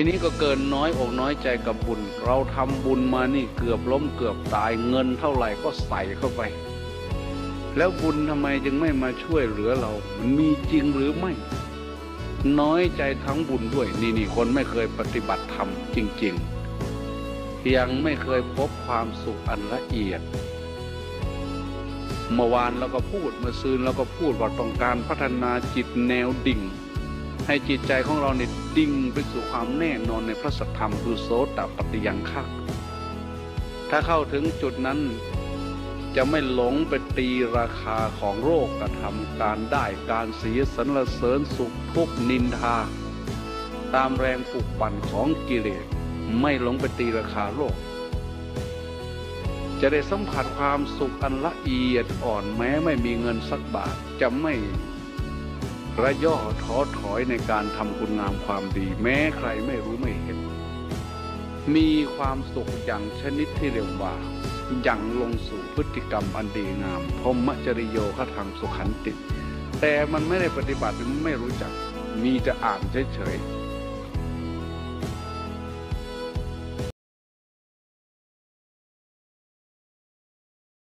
ทีนี้ก็เกินน้อยอกน้อยใจกับบุญ เราทำบุญมานี่เกือบล้มเกือบตายเงินเท่าไหร่ก็ใส่เข้าไป แล้วบุญทำไมจึงไม่มาช่วยเหลือเรา มันมีจริงหรือไม่ น้อยใจทั้งบุญด้วย นี่นี่คนไม่เคยปฏิบัติธรรมจริง ๆ ยังไม่เคยพบความสุขอันละเอียด เมื่อวานเราก็พูดเมื่อซืนเราก็พูดว่าต้องการพัฒนาจิตแนวดิ่ง ให้จิตใจของเราเนี่ยดิ่งไปสู่ความแน่นอนในพระสัทธรรมคือโสตปฏิยังคักถ้าเข้าถึงจุดนั้นจะไม่หลงไปตีราคาของโรคกระทำการได้การเสียสรรเสริญสุขทุกนินทา ตามแรงปลุกปั่นของกิเลสไม่หลงไปตีราคาโลก จะได้สัมผัสความสุขอันละเอียดอ่อนแม้ไม่มีเงินสักบาทจะไม่ ระย่อท้อถอยในการทำคุณงามความดี แม้ใครไม่รู้ไม่เห็น มีความสุขอย่างชนิดที่เรียกว่ายังลงสู่พฤติกรรมอันดีงามพรมจริโยคทางสุขันติ แต่มันไม่ได้ปฏิบัติมันไม่รู้จัก มีจะอ่านเฉยๆ